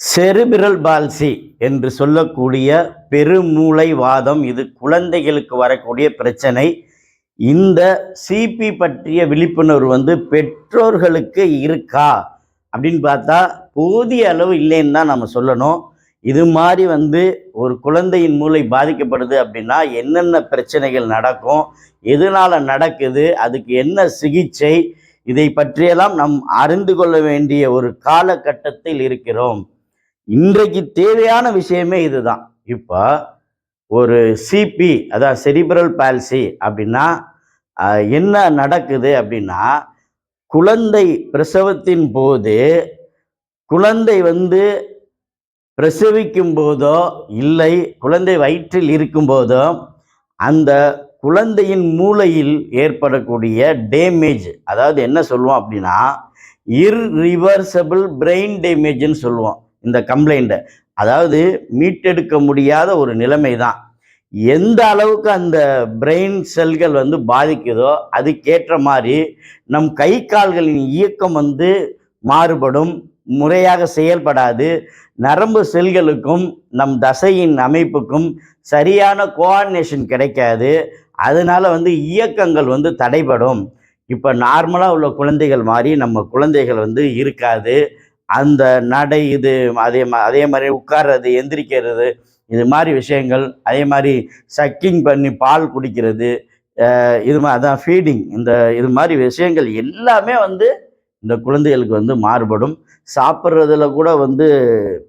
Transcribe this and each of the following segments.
செருபிரல் palsy என்று சொல்லக்கூடிய பெருமூளை வாதம் இது குழந்தைகளுக்கு வரக்கூடிய பிரச்சனை. இந்த சிபி பற்றிய விழிப்புணர்வு வந்து பெற்றோர்களுக்கு இருக்கா அப்படின்னு பார்த்தா போதிய அளவு இல்லைன்னு தான் நம்ம சொல்லணும். இது மாதிரி வந்து ஒரு குழந்தையின் மூளை பாதிக்கப்படுது அப்படின்னா என்னென்ன பிரச்சனைகள் நடக்கும் எதனால் நடக்குது அதுக்கு என்ன சிகிச்சை இதை பற்றியெல்லாம் நாம் அறிந்து கொள்ள வேண்டிய ஒரு காலகட்டத்தில் இருக்கிறோம். இன்றைக்கு தேவையான விஷயமே இதுதான். இப்போ ஒரு சிபி அதான் செரிபரல் பால்சி அப்படின்னா என்ன நடக்குது அப்படின்னா குழந்தை பிரசவத்தின் போது குழந்தை வந்து பிரசவிக்கும் போதோ இல்லை குழந்தை வயிற்றில் இருக்கும் போதோ அந்த குழந்தையின் மூளையில் ஏற்படக்கூடிய டேமேஜ் அதாவது என்ன சொல்லுவோம் அப்படின்னா இர்ரிவர்சபிள் பிரெயின் டேமேஜ்னு சொல்லுவோம். இந்த கம்ப்ளைண்ட்டை அதாவது மீட்டெடுக்க முடியாத ஒரு நிலைமை தான் எந்த அளவுக்கு அந்த பிரெயின் செல்கள் வந்து பாதிக்குதோ அதுக்கேற்ற மாதிரி நம் கை கால்களின் இயக்கம் வந்து மாறுபடும் முறையாக செயல்படாது. நரம்பு செல்களுக்கும் நம் தசையின் அமைப்புக்கும் சரியான கோஆர்டினேஷன் கிடைக்காது. அதனால வந்து இயக்கங்கள் வந்து தடைபடும். இப்போ நார்மலாக உள்ள குழந்தைகள் மாதிரி நம்ம குழந்தைகள் வந்து இருக்காது. அந்த நடை இது அதே மா அதே மாதிரி உட்கார்றது எந்திரிக்கிறது இது மாதிரி விஷயங்கள் அதே மாதிரி சக்கிங் பண்ணி பால் குடிக்கிறது இது மாதிரி அதான் ஃபீடிங் இந்த இது மாதிரி விஷயங்கள் எல்லாமே வந்து இந்த குழந்தைகளுக்கு வந்து மாறுபடும். சாப்பிட்றதுல கூட வந்து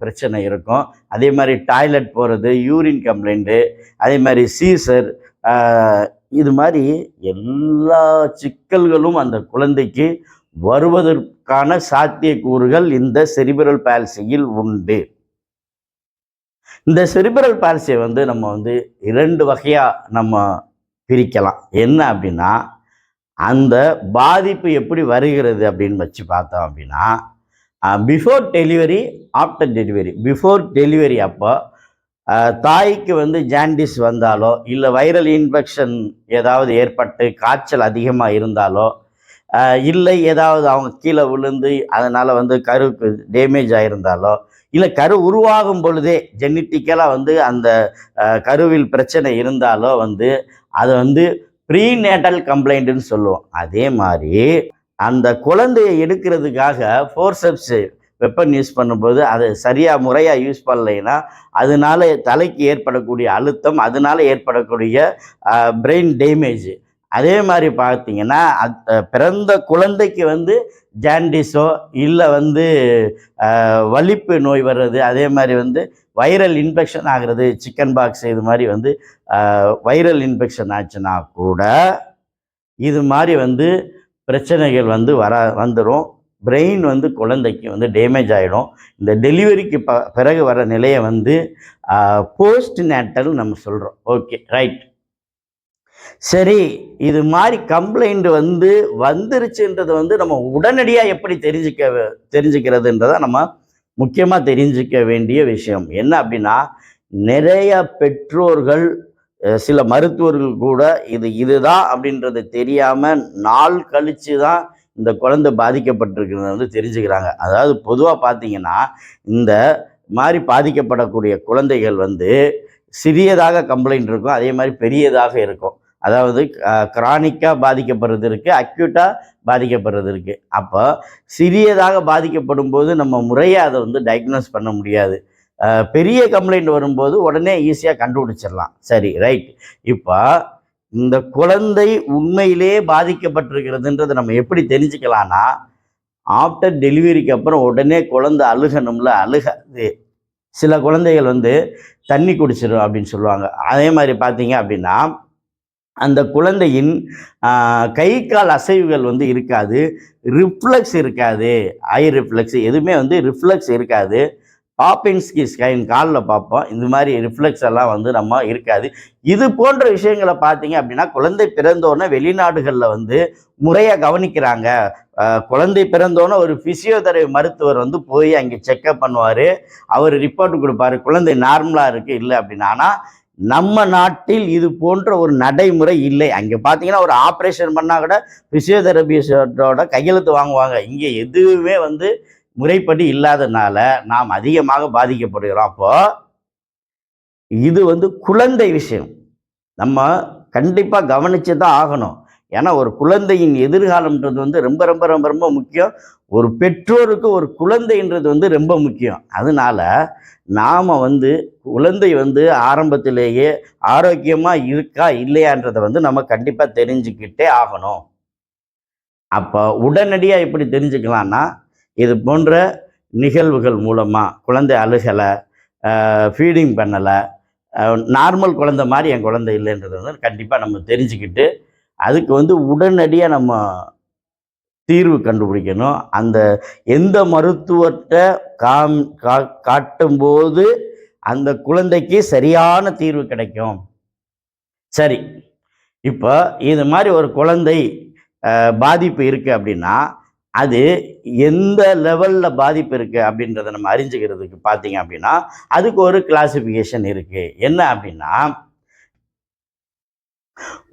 பிரச்சனை இருக்கும். அதே மாதிரி டாய்லெட் போகிறது யூரின் கம்ப்ளைண்ட்டு அதே மாதிரி சீசர் இது மாதிரி எல்லா சிக்கல்களும் அந்த குழந்தைக்கு வருவதற்கான சாத்தியக்கூறுகள் இந்த செரிபரல் பால்சியில் உண்டு. இந்த செரிபிரல் பால்சியை வந்து நம்ம வந்து இரண்டு வகையாக நம்ம பிரிக்கலாம். என்ன அப்படின்னா அந்த பாதிப்பு எப்படி வருகிறது அப்படின்னு வச்சு பார்த்தோம் அப்படின்னா before delivery after delivery before delivery அப்போ தாய்க்கு வந்து ஜாண்டிஸ் வந்தாலோ இல்லை வைரல் இன்ஃபெக்ஷன் ஏதாவது ஏற்பட்டு காய்ச்சல் அதிகமாக இருந்தாலோ இல்லை ஏதாவது அவங்க கீழே விழுந்து அதனால் வந்து கருக்கு டேமேஜ் ஆகிருந்தாலோ இல்லை கரு உருவாகும் பொழுதே ஜெனட்டிக்கலாக வந்து அந்த கருவில் பிரச்சனை இருந்தாலோ வந்து அதை வந்து ப்ரீநேட்டல் கம்ப்ளைண்ட்டுன்னு சொல்லுவோம். அதே மாதிரி அந்த குழந்தையை எடுக்கிறதுக்காக ஃபோர்செப்ஸ் வெப்பன் யூஸ் பண்ணும்போது அதை சரியாக முறையாக யூஸ் பண்ணலைன்னா அதனால தலைக்கு ஏற்படக்கூடிய அழுத்தம் அதனால ஏற்படக்கூடிய பிரெயின் டேமேஜ் அதே மாதிரி பார்த்தீங்கன்னா பிறந்த குழந்தைக்கு வந்து ஜாண்டிஸோ இல்லை வந்து வலிப்பு நோய் வர்றது அதே மாதிரி வந்து வைரல் இன்ஃபெக்ஷன் ஆகிறது சிக்கன் பாக்ஸ் இது மாதிரி வந்து வைரல் இன்ஃபெக்ஷன் ஆச்சுன்னா கூட இது மாதிரி வந்து பிரச்சனைகள் வந்து வர வந்துடும் பிரெயின் வந்து குழந்தைக்கு வந்து டேமேஜ் ஆகிடும் இந்த டெலிவரிக்கு ப பிறகு வர நிலையை வந்து போஸ்ட் நேட்டல் நம்ம சொல்கிறோம் ஓகே ரைட். சரி இது மாதிரி கம்ப்ளைண்ட் வந்து வந்துருச்சுன்றது வந்து நம்ம உடனடியாக எப்படி தெரிஞ்சுக்க தெரிஞ்சுக்கிறதுன்றதை நம்ம முக்கியமாக தெரிஞ்சுக்க வேண்டிய விஷயம். என்ன அப்படின்னா நிறைய பெற்றோர்கள் சில மருத்துவர்கள் கூட இது இதுதான் அப்படின்றது தெரியாமல் நாள் கழித்து தான் இந்த குழந்தை பாதிக்கப்பட்டிருக்கிறத வந்து தெரிஞ்சுக்கிறாங்க. அதாவது பொதுவாக பார்த்தீங்கன்னா இந்த மாதிரி பாதிக்கப்படக்கூடிய குழந்தைகள் வந்து சிறியதாக கம்ப்ளைண்ட் இருக்கும் அதே மாதிரி பெரியதாக இருக்கும். அதாவது கிரானிக்காக பாதிக்கப்படுறது இருக்குது அக்யூட்டாக பாதிக்கப்படுறது இருக்குது அப்போ சிறியதாக பாதிக்கப்படும் போது நம்ம முறையாக அதை வந்து டயக்னோஸ் பண்ண முடியாது. பெரிய கம்ப்ளைண்ட் வரும்போது உடனே ஈஸியாக கண்டுபிடிச்சிடலாம். சரி ரைட் இப்போ இந்த குழந்தை உண்மையிலே பாதிக்கப்பட்டிருக்கிறதுன்றதை நம்ம எப்படி தெரிஞ்சுக்கலாம்னா ஆஃப்டர் டெலிவரிக்கு அப்புறம் உடனே குழந்தை அழுகணும்ல அழுகாது. சில குழந்தைகள் வந்து தண்ணி குடிச்சிடும் அப்படின்னு சொல்லுவாங்க. அதே மாதிரி பார்த்தீங்க அப்படின்னா அந்த குழந்தையின் கை கால் அசைவுகள் வந்து இருக்காது. ரிஃப்ளெக்ஸ் இருக்காது. ஐ ரிஃப்ளெக்ஸ் எதுவுமே வந்து ரிஃப்ளெக்ஸ் இருக்காது. பாப்பின்ஸ்கி ஸ்கைன் காலில் பார்ப்போம் இந்த மாதிரி ரிஃப்ளெக்ஸ் எல்லாம் வந்து நம்ம இருக்காது. இது போன்ற விஷயங்களை பார்த்தீங்க அப்படின்னா குழந்தை பிறந்தோன்னே வெளிநாடுகளில் வந்து முறையாக கவனிக்கிறாங்க. குழந்தை பிறந்தோன்னே ஒரு ஃபிசியோதெரபி மருத்துவர் வந்து போய் அங்கே செக்கப் பண்ணுவார். அவர் ரிப்போர்ட் கொடுப்பாரு. குழந்தை நார்மலாக இருக்குது இல்லை அப்படின்னா. ஆனால் நம்ம நாட்டில் இது போன்ற ஒரு நடைமுறை இல்லை. அங்கே பார்த்தீங்கன்னா ஒரு ஆப்ரேஷன் பண்ணால் கூட பிசியோதெரபிஸ்டோட கையெழுத்து வாங்குவாங்க. இங்கே எதுவுமே வந்து முறைப்படி இல்லாதனால நாம் அதிகமாக பாதிக்கப்படுகிறோம். அப்போது இது வந்து குழந்தை விஷயம். நம்ம கண்டிப்பாக கவனிச்சு தான் ஆகணும். ஏன்னா ஒரு குழந்தையின் எதிர்காலம்ன்றது வந்து ரொம்ப ரொம்ப ரொம்ப ரொம்ப முக்கியம். ஒரு பெற்றோருக்கு ஒரு குழந்தைன்றது வந்து ரொம்ப முக்கியம். அதனால நாம் வந்து குழந்தை வந்து ஆரம்பத்திலேயே ஆரோக்கியமாக இருக்கா இல்லையான்றதை வந்து நம்ம கண்டிப்பாக தெரிஞ்சுக்கிட்டே ஆகணும். அப்போ உடனடியாக எப்படி தெரிஞ்சுக்கலாம்னா இது போன்ற நிகழ்வுகள் மூலமாக குழந்தை அழுகலை ஃபீடிங் பண்ணலை நார்மல் குழந்தை மாதிரி என் குழந்தை இல்லைன்றது வந்து கண்டிப்பாக நம்ம தெரிஞ்சுக்கிட்டு அதுக்கு வந்து உடனடியாக நம்ம தீர்வு கண்டுபிடிக்கணும். அந்த எந்த மருத்துவத்தை காம் கா காட்டும்போது அந்த குழந்தைக்கு சரியான தீர்வு கிடைக்கும். சரி இப்போ இது மாதிரி ஒரு குழந்தை பாதிப்பு இருக்குது அப்படின்னா அது எந்த லெவலில் பாதிப்பு இருக்குது அப்படின்றத நம்ம அறிஞ்சுக்கிறதுக்கு பார்த்தீங்க அப்படின்னா அதுக்கு ஒரு கிளாசிஃபிகேஷன் இருக்குது என்ன அப்படின்னா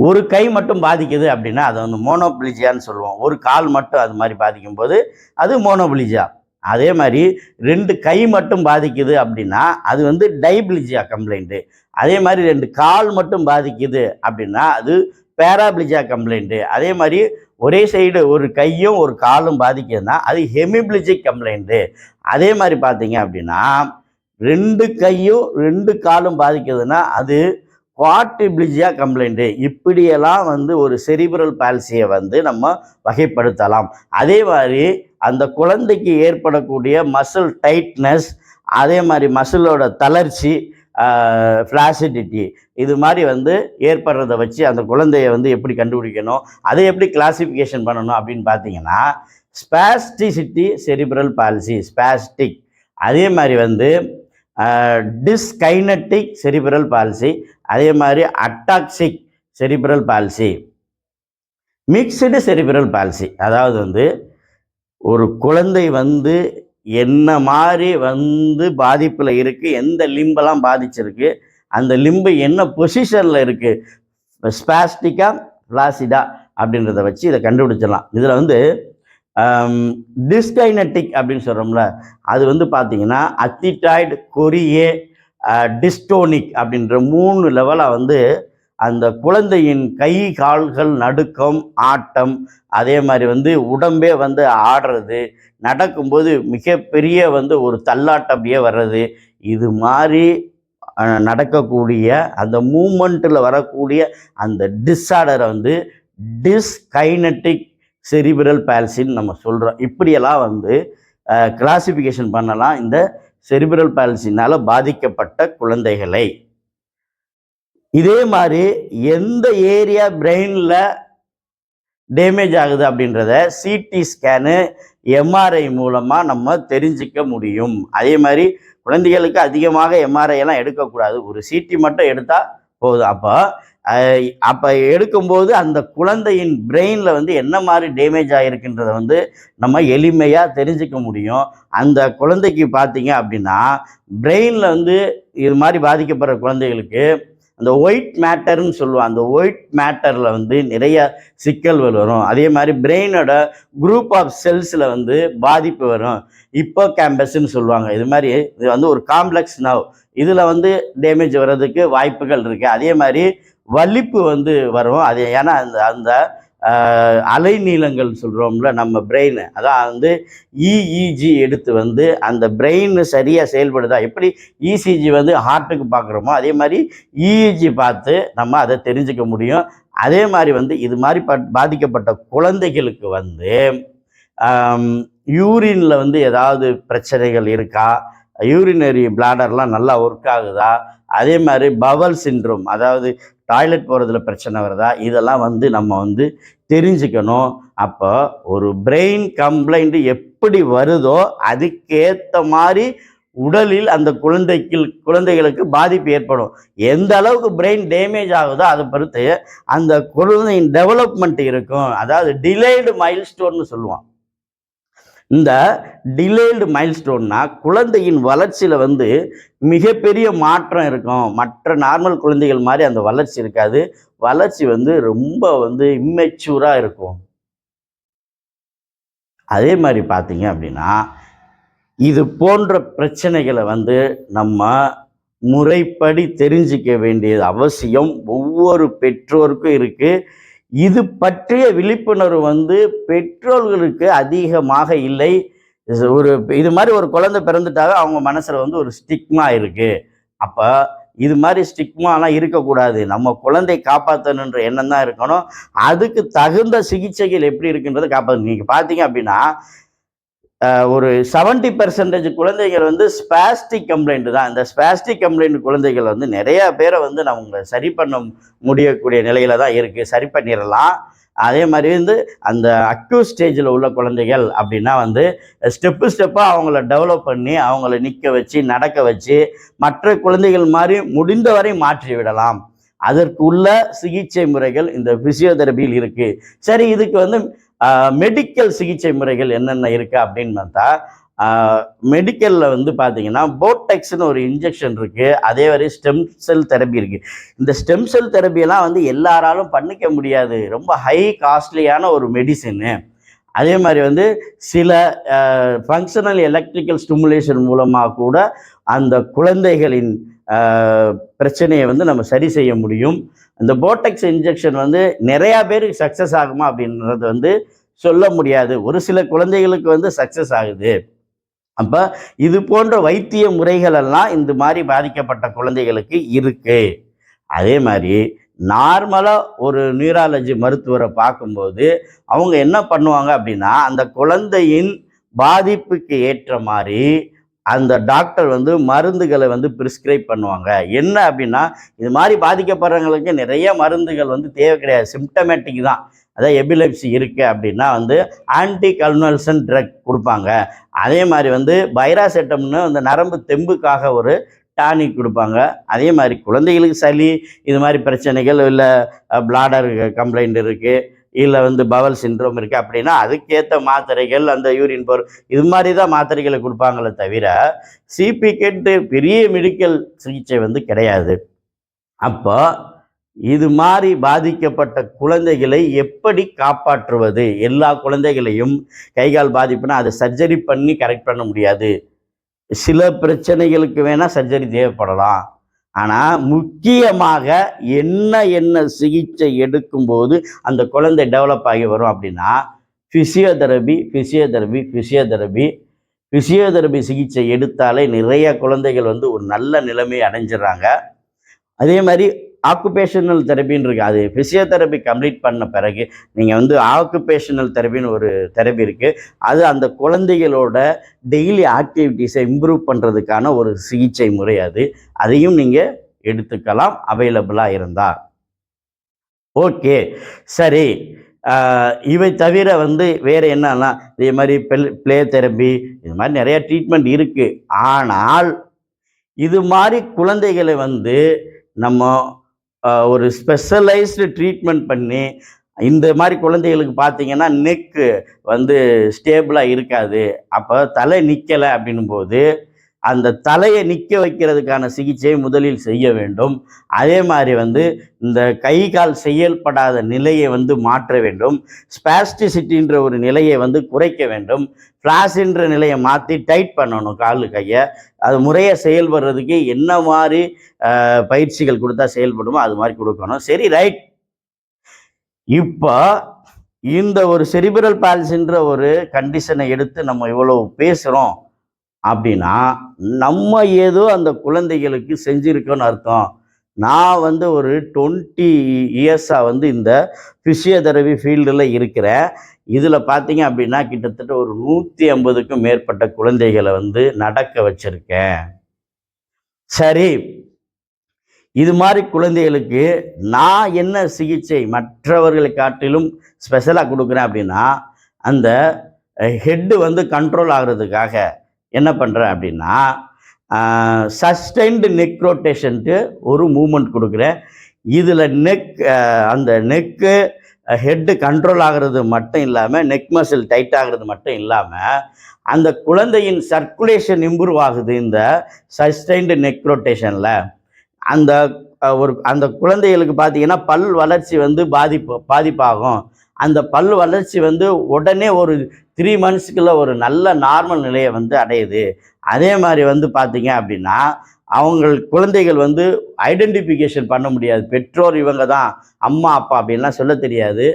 ஒரு கை மட்டும் பாதிக்குது அப்படின்னா அதை வந்து மோனோபிளிஜியான்னு சொல்லுவோம். ஒரு கால் மட்டும் அது மாதிரி பாதிக்கும் போது அது மோனோபிளிஜியா அதே மாதிரி ரெண்டு கை மட்டும் பாதிக்குது அப்படின்னா அது வந்து டைபிளிஜியா கம்ப்ளைண்ட்டு அதே மாதிரி ரெண்டு கால் மட்டும் பாதிக்குது அப்படின்னா அது பேராபிளிஜியா கம்ப்ளைண்ட்டு அதே மாதிரி ஒரே சைடு ஒரு கையும் ஒரு காலும் பாதிக்குதுன்னா அது ஹெமிபிளிஜிக் கம்ப்ளைண்ட்டு அதே மாதிரி பார்த்தீங்க அப்படின்னா ரெண்டு கையும் ரெண்டு காலும் பாதிக்குதுன்னா அது குவாட்டிபிளிஜியா கம்ப்ளைண்ட்டு இப்படியெல்லாம் வந்து ஒரு செரிபிரல் பால்சியை வந்து நம்ம வகைப்படுத்தலாம். அதே மாதிரி அந்த குழந்தைக்கு ஏற்படக்கூடிய மசில் டைட்னஸ் அதே மாதிரி மசிலோட தளர்ச்சி ஃப்ளாசிடிட்டி இது மாதிரி வந்து ஏற்படுறத வச்சு அந்த குழந்தைய வந்து எப்படி கண்டுபிடிக்கணும் அதை எப்படி கிளாசிஃபிகேஷன் பண்ணணும் அப்படின்னு பார்த்தீங்கன்னா ஸ்பாஸ்டிசிட்டி செரிபிரல் பால்சி ஸ்பாஸ்டிக் அதே மாதிரி வந்து டிஸ்கைனட்டிக் செரிபிரல் பால்சி அதே மாதிரி ataxic cerebral palsy. Mixed cerebral palsy. அதாவது வந்து ஒரு குழந்தை வந்து என்ன மாதிரி வந்து பாதிப்பில் இருக்குது எந்த லிம்பெல்லாம் பாதிச்சிருக்கு அந்த லிம்பு என்ன பொசிஷனில் இருக்குது ஸ்பாஸ்டிக்கா பிளாசிடா அப்படின்றத வச்சு இதை கண்டுபிடிச்சிடலாம். இதில் வந்து um, டிஸ்கைனட்டிக் அப்படின்னு சொல்கிறோம்ல அது வந்து பார்த்தீங்கன்னா அத்திட்டாய்டு கொரியே டிஸ்டோனிக் அப்படின்ற மூணு லெவலாக வந்து அந்த குழந்தையின் கை கால்கள் நடுக்கம் ஆட்டம் அதே மாதிரி வந்து உடம்பே வந்து ஆடுறது நடக்கும்போது மிகப்பெரிய வந்து ஒரு தள்ளாட்டப்படியே வர்றது இது மாதிரி நடக்கக்கூடிய அந்த மூமெண்ட்டில் வரக்கூடிய அந்த டிஸார்டரை வந்து டிஸ்கைனட்டிக் செரிபிரல் பேல்சின்னு நம்ம சொல்கிறோம் இப்படியெல்லாம் வந்து கிளாசிஃபிகேஷன் பண்ணலாம். இந்த செரிபிரல் பாலிசினால் பாதிக்கப்பட்ட குழந்தைகளை. இதே மாதிரி எந்த ஏரியா பிரெயினில் டேமேஜ் ஆகுது அப்படின்றத சிடி ஸ்கேனு எம்ஆர்ஐ மூலமாக நம்ம தெரிஞ்சுக்க முடியும். அதே மாதிரி குழந்தைகளுக்கு அதிகமாக எம்ஆர்ஐ எல்லாம் எடுக்கக்கூடாது. ஒரு சிடி மட்டும் எடுத்தால் போதும். அப்போ அப்போ எடுக்கும்போது அந்த குழந்தையின் பிரெயினில் வந்து என்ன மாதிரி டேமேஜ் ஆகிருக்குன்றத வந்து நம்ம எளிமையாக தெரிஞ்சுக்க முடியும். அந்த குழந்தைக்கு பார்த்தீங்க அப்படின்னா பிரெயினில் வந்து இது மாதிரி பாதிக்கப்படுற குழந்தைகளுக்கு அந்த ஒயிட் மேட்டர்னு சொல்லுவோம் அந்த ஒயிட் மேட்டரில் வந்து நிறைய சிக்கல்கள் வரும். அதே மாதிரி பிரெயினோட குரூப் ஆஃப் செல்ஸில் வந்து பாதிப்பு வரும். இப்போ கேம்பஸ்ன்னு சொல்லுவாங்க. இது மாதிரி இது வந்து ஒரு காம்ப்ளெக்ஸ் நவ் இதில் வந்து டேமேஜ் வர்றதுக்கு வாய்ப்புகள் இருக்குது அதே மாதிரி வலிப்பு வந்து வரும். அது ஏன்னா அந்த அந்த அலை அலைநீளங்கள் சொல்கிறோம்ல நம்ம பிரெயின் அதான் வந்து இஇஜி எடுத்து வந்து அந்த பிரெயின் சரியாக செயல்படுதா? எப்படி இசிஜி வந்து ஹார்ட்டுக்கு பார்க்குறோமோ அதே மாதிரி இஇஜி பார்த்து நம்ம அதை தெரிஞ்சுக்க முடியும். அதே மாதிரி வந்து இது மாதிரி பட் பாதிக்கப்பட்ட குழந்தைகளுக்கு வந்து யூரினில் வந்து ஏதாவது பிரச்சனைகள் இருக்கா? யூரினரி பிளாடர்லாம் நல்லா ஒர்க் ஆகுதா? அதே மாதிரி பவல் சின்ட்ரோம் அதாவது டாய்லெட் போகிறதுல பிரச்சனை வருதா? இதெல்லாம் வந்து நம்ம வந்து தெரிஞ்சுக்கணும். அப்போ ஒரு பிரெயின் கம்ப்ளைண்ட் எப்படி வருதோ அதுக்கேற்ற மாதிரி உடலில் அந்த குழந்தைக்கு குழந்தைகளுக்கு பாதிப்பு ஏற்படும். எந்த அளவுக்கு பிரெயின் டேமேஜ் ஆகுதோ அதை பொறுத்து அந்த குழந்தையின் டெவலப்மெண்ட் இருக்கும். அதாவது டிலேடு மைல்ஸ்டோன்னு சொல்லுவோம் இந்த டிலேடு மைல்ஸ்டோன்னா குழந்தையின் வளர்ச்சியில் வந்து மிகப்பெரிய மாற்றம் இருக்கும். மற்ற நார்மல் குழந்தைகள் மாதிரி அந்த வளர்ச்சி இருக்காது. வளர்ச்சி வந்து ரொம்ப வந்து இம்மெச்சூராக இருக்கும். அதே மாதிரி பார்த்தீங்க அப்படின்னா இது போன்ற பிரச்சனைகளை வந்து நம்ம முறைப்படி தெரிஞ்சிக்க வேண்டியது அவசியம். ஒவ்வொரு பெற்றோருக்கும் இருக்குது இது பற்றிய விழிப்புணர்வு வந்து பெற்றோர்களுக்கு அதிகமாக இல்லை. ஒரு இது மாதிரி ஒரு குழந்தை பிறந்துட்டாவே அவங்க மனசில் வந்து ஒரு ஸ்டிக்மா இருக்குது அப்போ இது மாதிரி ஸ்டிக்மாலாம் இருக்கக்கூடாது. நம்ம குழந்தை காப்பாற்றணுன்ற எண்ணம் தான் இருக்கணும். அதுக்கு தகுந்த சிகிச்சைகள் எப்படி இருக்குன்றதை காப்பாற்றணும் நீங்கள் பார்த்தீங்க அப்படின்னா ஒரு செவன்டி பர்சன்டேஜ் குழந்தைகள் வந்து ஸ்பாஸ்டிக் கம்ப்ளைண்ட் தான். இந்த ஸ்பாஸ்டிக் கம்ப்ளைண்ட் குழந்தைகள் வந்து நிறைய பேரை வந்து நம்ம சரி பண்ண முடியக்கூடிய நிலையில தான் இருக்குது சரி பண்ணிடலாம் அதே மாதிரி வந்து அந்த அக்யூ ஸ்டேஜில் உள்ள குழந்தைகள் அப்படின்னா வந்து ஸ்டெப்பு ஸ்டெப்பாக அவங்கள டெவலப் பண்ணி அவங்கள நிற்க வச்சு நடக்க வச்சு மற்ற குழந்தைகள் மாதிரி முடிந்தவரை மாற்றி விடலாம். அதற்கு உள்ள சிகிச்சை முறைகள் இந்த பிசியோதெரபியில் இருக்குது சரி இதுக்கு வந்து மெடிக்கல் சிகிச்சை முறைகள் என்னென்ன இருக்குது அப்படின்னு பார்த்தா மெடிக்கலில் வந்து பார்த்தீங்கன்னா போட்டெக்ஸ்னு ஒரு இன்ஜெக்ஷன் இருக்குது அதே மாதிரி ஸ்டெம் செல் தெரப்பி இருக்குது இந்த ஸ்டெம் செல் தெரப்பியெல்லாம் வந்து எல்லாராலும் பண்ணிக்க முடியாது. ரொம்ப ஹை காஸ்ட்லியான ஒரு மெடிசின்னு அதே மாதிரி வந்து சில ஃபங்க்ஷனல் எலக்ட்ரிக்கல் ஸ்டிமுலேஷன் மூலமாக கூட அந்த குழந்தைகளின் பிரச்சனையை வந்து நம்ம சரி செய்ய முடியும். இந்த போட்டெக்ஸ் இன்ஜெக்ஷன் வந்து நிறையா பேருக்கு சக்ஸஸ் ஆகுமா அப்படின்றது வந்து சொல்ல முடியாது. ஒரு சில குழந்தைகளுக்கு வந்து சக்ஸஸ் ஆகுது. அப்போ இது போன்ற வைத்திய முறைகள் எல்லாம் இந்த மாதிரி பாதிக்கப்பட்ட குழந்தைகளுக்கு இருக்கு. அதே மாதிரி நார்மலாக ஒரு நியூராலஜி மருத்துவரை பார்க்கும்போது அவங்க என்ன பண்ணுவாங்க அப்படின்னா அந்த குழந்தையின் பாதிப்புக்கு ஏற்ற மாதிரி அந்த டாக்டர் வந்து மருந்துகளை வந்து ப்ரிஸ்கிரைப் பண்ணுவாங்க. என்ன அப்படின்னா இது மாதிரி பாதிக்கப்படுறவங்களுக்கு நிறைய மருந்துகள் வந்து தேவை கிடையாது. சிம்டமேட்டிக் தான். அதாவது எபிலெப்சி இருக்குது அப்படின்னா வந்து ஆன்டி கல்னல்சன் ட்ரக் கொடுப்பாங்க. அதே மாதிரி வந்து பைராசெட்டம்னு அந்த நரம்பு தெம்புக்காக ஒரு டானிக் கொடுப்பாங்க. அதே மாதிரி குழந்தைகளுக்கு சளி இது மாதிரி பிரச்சனைகள் இல்லை பிளாடர் கம்ப்ளைண்ட் இருக்குது இல்லை வந்து பவல் சின்ரோம் இருக்குது அப்படின்னா அதுக்கேற்ற மாத்திரைகள் அந்த யூரின் போர் இது மாதிரி தான் மாத்திரைகளை கொடுப்பாங்களே தவிர சிபிகேட்டு பெரிய மெடிக்கல் சிகிச்சை வந்து கிடையாது. அப்போ இது மாதிரி பாதிக்கப்பட்ட குழந்தைகளை எப்படி காப்பாற்றுவது? எல்லா குழந்தைகளையும் கைகால் பாதிப்புனா அதை சர்ஜரி பண்ணி கரெக்ட் பண்ண முடியாது. சில பிரச்சனைகளுக்கு வேணால் சர்ஜரி தேவைப்படலாம். ஆனால் முக்கியமாக என்ன என்ன சிகிச்சை எடுக்கும்போது அந்த குழந்தை டெவலப் ஆகி வரும் அப்படின்னா ஃபிசியோதெரபி ஃபிசியோதெரபி ஃபிசியோதெரபி ஃபிசியோதெரபி சிகிச்சை எடுத்தாலே நிறைய குழந்தைகள் வந்து ஒரு நல்ல நிலைமையை அடைஞ்சிடறாங்க. அதே மாதிரி ஆக்குபேஷனல் தெரப்பின்னு இருக்குது அது ஃபிசியோதெரபி கம்ப்ளீட் பண்ண பிறகு நீங்கள் வந்து ஆக்குபேஷனல் தெரப்பின்னு ஒரு தெரப்பி இருக்குது அது அந்த குழந்தைகளோட டெய்லி ஆக்டிவிட்டீஸை இம்ப்ரூவ் பண்ணுறதுக்கான ஒரு சிகிச்சை முறை அது. அதையும் நீங்கள் எடுத்துக்கலாம். அவைலபிளாக இருந்தால் ஓகே. சரி. இவை தவிர வந்து வேறு என்னன்னா இதே மாதிரி பெல் ப்ளே தெரப்பி இது மாதிரி நிறையா ட்ரீட்மெண்ட் இருக்குது ஆனால் இது மாதிரி குழந்தைகளை வந்து நம்ம ஒரு ஸ்பெஷலைஸ்டு ட்ரீட்மெண்ட் பண்ணி இந்த மாதிரி குழந்தைகளுக்கு பார்த்தீங்கன்னா நெக்கு வந்து ஸ்டேபிளாக இருக்காது. அப்போ தலை நிற்கலை அப்படின்னும் போது அந்த தலையை நிற்க வைக்கிறதுக்கான சிகிச்சையை முதலில் செய்ய வேண்டும். அதே மாதிரி வந்து இந்த கை கால் செயல்படாத நிலையை வந்து மாற்ற வேண்டும். ஸ்பாஸ்டிசிட்டின்ற ஒரு நிலையை வந்து குறைக்க வேண்டும். ஃப்ளாஷ்ன்ற நிலையை மாற்றி டைட் பண்ணணும் கால் கையை. அது முறையாக செயல்படுறதுக்கு என்ன மாதிரி பயிற்சிகள் கொடுத்தா செயல்படுமோ அது மாதிரி கொடுக்கணும். சரி ரைட். இப்போ இந்த ஒரு செரிபிரல் பால்சின்ற ஒரு கண்டிஷனை எடுத்து நம்ம இவ்வளோ பேசுகிறோம் அப்படின்னா நம்ம ஏதோ அந்த குழந்தைகளுக்கு செஞ்சுருக்கோன்னு அர்த்தம். நான் வந்து ஒரு டுவெண்ட்டி இயர்ஸாக வந்து இந்த ஃபிசியோதெரபி ஃபீல்டில் இருக்கிறேன். இதில் பார்த்தீங்க அப்படின்னா கிட்டத்தட்ட ஒரு நூற்றி ஐம்பதுக்கும் மேற்பட்ட குழந்தைகளை வந்து நடக்க வச்சுருக்கேன். சரி. இது மாதிரி குழந்தைகளுக்கு நான் என்ன சிகிச்சை மற்றவர்களை காட்டிலும் ஸ்பெஷலாக கொடுக்குறேன் அப்படின்னா அந்த ஹெட்டு வந்து கண்ட்ரோல் ஆகுறதுக்காக என்ன பண்ணுறேன் அப்படின்னா சஸ்டைன்டு நெக் ரொட்டேஷன்ட்டு ஒரு மூமெண்ட் கொடுக்குறேன் இதில் நெக் அந்த நெக்கு ஹெட்டு கண்ட்ரோல் ஆகிறது மட்டும் இல்லாமல் நெக் மசில் டைட் ஆகிறது மட்டும் இல்லாமல் அந்த குழந்தையின் சர்க்குலேஷன் இம்ப்ரூவ் ஆகுது இந்த சஸ்டைன்டு நெக் ரொட்டேஷனில் அந்த ஒரு அந்த குழந்தைகளுக்கு பார்த்தீங்கன்னா பல் வளர்ச்சி வந்து பாதிப்பு பாதிப்பாகும். அந்த பல் வளர்ச்சி வந்து உடனே ஒரு த்ரீ மந்த்ஸ்க்குள்ளே ஒரு நல்ல நார்மல் நிலையை வந்து அடையுது. அதே மாதிரி வந்து பார்த்தீங்க அப்படின்னா அவங்க குழந்தைகள் வந்து ஐடென்டிஃபிகேஷன் பண்ண முடியாது. பெற்றோர் இவங்க தான் அம்மா அப்பா அப்படின்லாம் சொல்ல தெரியாது.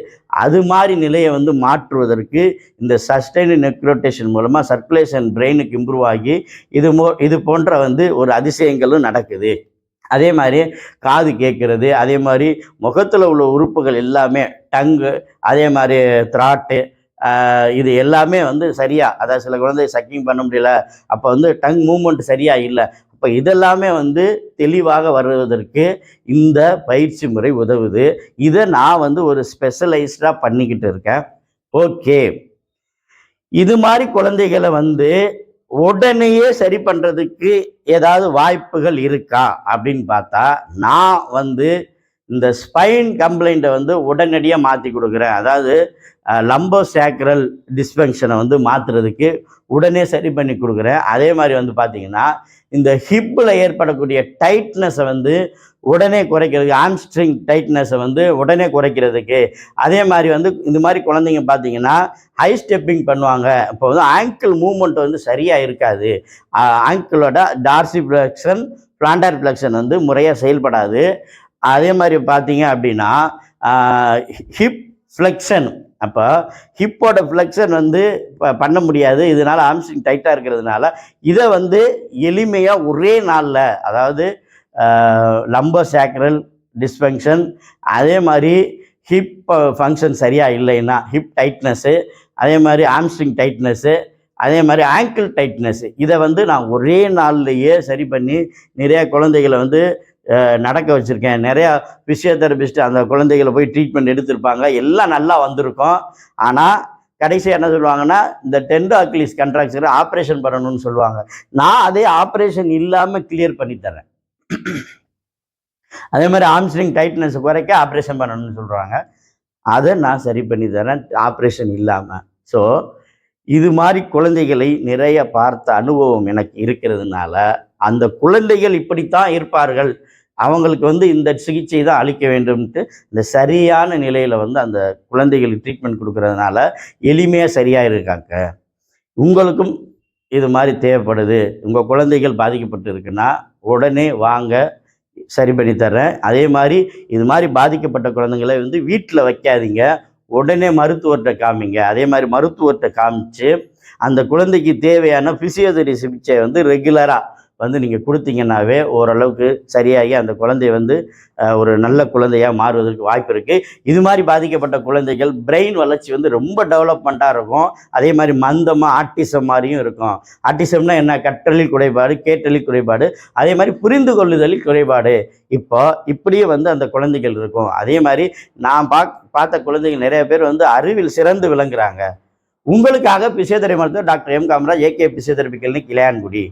அது மாதிரி நிலையை வந்து மாற்றுவதற்கு இந்த சஸ்டைன் நெக்ரோட்டேஷன் மூலமாக சர்க்குலேஷன் பிரெயினுக்கு இம்ப்ரூவ் ஆகி இது மோ இது போன்ற வந்து ஒரு அதிசயங்களும் நடக்குது. அதே மாதிரி காது கேட்குறது அதே மாதிரி முகத்தில் உள்ள உறுப்புகள் எல்லாமே டங்கு அதே மாதிரி த்ராட்டு இது எல்லாமே வந்து சரியாக அதாவது சில குழந்தை சக்கிங் பண்ண முடியல. அப்போ வந்து டங் மூமெண்ட் சரியாக இல்லை. அப்போ இதெல்லாமே வந்து தெளிவாக வருவதற்கு இந்த பயிற்சி முறை உதவுது. இதை நான் வந்து ஒரு ஸ்பெஷலைஸ்டாக பண்ணிக்கிட்டு இருக்கேன். ஓகே. இது மாதிரி குழந்தைகளை வந்து உடனேயே சரி பண்ணுறதுக்கு ஏதாவது வாய்ப்புகள் இருக்கா? அப்படின்னு பார்த்தா நான் வந்து இந்த ஸ்பைன் கம்ப்ளைண்ட்டை வந்து உடனடியாக மாற்றி கொடுக்குறேன். அதாவது லம்போ சேக்ரல் டிஸ்ஃபங்க்ஷனை வந்து மாற்றுறதுக்கு உடனே சரி பண்ணி கொடுக்குறேன். அதே மாதிரி வந்து பார்த்தீங்கன்னா இந்த ஹிப்பில் ஏற்படக்கூடிய டைட்னஸை வந்து உடனே குறைக்கிறதுக்கு ஆம்ஸ்ட்ரிங் டைட்னஸை வந்து உடனே குறைக்கிறதுக்கு அதே மாதிரி வந்து இந்த மாதிரி குழந்தைங்க பார்த்தீங்கன்னா ஹை ஸ்டெப்பிங் பண்ணுவாங்க. இப்போ வந்து ஆங்கிள் மூமெண்ட் வந்து சரியாக இருக்காது. ஆங்கிளோட டார்சி ஃப்ளெக்ஷன் பிளான்டார் ஃப்ளெக்ஷன் வந்து முறையாக செயல்படாது. அதே மாதிரி பார்த்தீங்க அப்படின்னா ஹிப் ஃப்ளெக்ஷன் அப்போ ஹிப்போட ஃப்ளெக்ஷன் வந்து ப- பண்ண முடியாது. இதனால் ஆம்ஸ்ட்ரிங் டைட்டாக இருக்கிறதுனால இதை வந்து எளிமையாக ஒரே நாளில் அதாவது லம்போ சேக்ரல் டிஸ்ஃபங்க்ஷன் அதே மாதிரி ஹிப் ஃபங்க்ஷன் சரியாக இல்லைன்னா ஹிப் டைட்னஸ்ஸு அதே மாதிரி ஆம்ஸ்ட்ரிங் டைட்னஸ்ஸு அதே மாதிரி ஆங்கிள் டைட்னஸ்ஸு இதை வந்து நான் ஒரே நாள்லையே சரி பண்ணி நிறைய குழந்தைகளை வந்து நடக்க வச்சுருக்கேன். நிறையா ஃபிசியோதெரபிஸ்ட் அந்த குழந்தைகளை போய் ட்ரீட்மெண்ட் எடுத்திருப்பாங்க. எல்லாம் நல்லா வந்திருக்கும். ஆனால் கடைசியாக என்ன சொல்லுவாங்கன்னா இந்த டெண்டோ அக்லிஸ் கண்ட்ராக்சரை ஆப்ரேஷன் பண்ணணும்னு சொல்லுவாங்க. நான் அதே ஆப்ரேஷன் இல்லாமல் கிளியர் பண்ணி தரேன் அதே மாதிரி ஆம்ஸ்ட்ரிங் டைட்னஸ் குறைக்க ஆப்ரேஷன் பண்ணணும்னு சொல்கிறாங்க அதை நான் சரி பண்ணி தரேன் ஆப்ரேஷன் இல்லாமல் ஸோ இது மாதிரி குழந்தைகளை நிறைய பார்த்த அனுபவம் எனக்கு இருக்கிறதுனால அந்த குழந்தைகள் இப்படித்தான் இருப்பார்கள். அவங்களுக்கு வந்து இந்த சிகிச்சை தான் அளிக்க வேண்டும்ட்டு இந்த சரியான நிலையில் வந்து அந்த குழந்தைகளுக்கு ட்ரீட்மெண்ட் கொடுக்கறதுனால எளிமையாக சரியாக இருக்காங்க உங்களுக்கும் இது மாதிரி தேவைப்படுது. உங்கள் குழந்தைகள் பாதிக்கப்பட்டு இருக்குன்னா உடனே வாங்க சரி பண்ணி தர்றேன். அதே மாதிரி இது மாதிரி பாதிக்கப்பட்ட குழந்தைங்களை வந்து வீட்டில் வைக்காதீங்க. உடனே மருத்துவர்கிட்ட காமிங்க. அதே மாதிரி மருத்துவர்கிட்ட காமிச்சு அந்த குழந்தைக்கு தேவையான பிசியோதெரபி சிகிச்சை வந்து ரெகுலராக வந்து நீங்கள் கொடுத்தீங்கன்னாவே ஓரளவுக்கு சரியாகி அந்த குழந்தை வந்து ஒரு நல்ல குழந்தையாக மாறுவதற்கு வாய்ப்பு இருக்குது இது மாதிரி பாதிக்கப்பட்ட குழந்தைகள் பிரெயின் வளர்ச்சி வந்து ரொம்ப டெவலப்மெண்ட்டாக இருக்கும். அதே மாதிரி மந்தமாக ஆட்டிசம் மாதிரியும் இருக்கும். ஆட்டிசம்னா என்ன? கற்றலில் குறைபாடு கேட்டலில் குறைபாடு அதே மாதிரி புரிந்து கொள்ளுதலில் குறைபாடு. இப்போ இப்படியே வந்து அந்த குழந்தைகள் இருக்கும். அதே மாதிரி நான் பா பார்த்த குழந்தைகள் நிறைய பேர் வந்து அறிவில் சிறந்து விளங்குறாங்க. உங்களுக்காக பிசியோதெரபி மருத்துவர் doctor M Kamaraj AK physiotherapy clinic Ilayangudi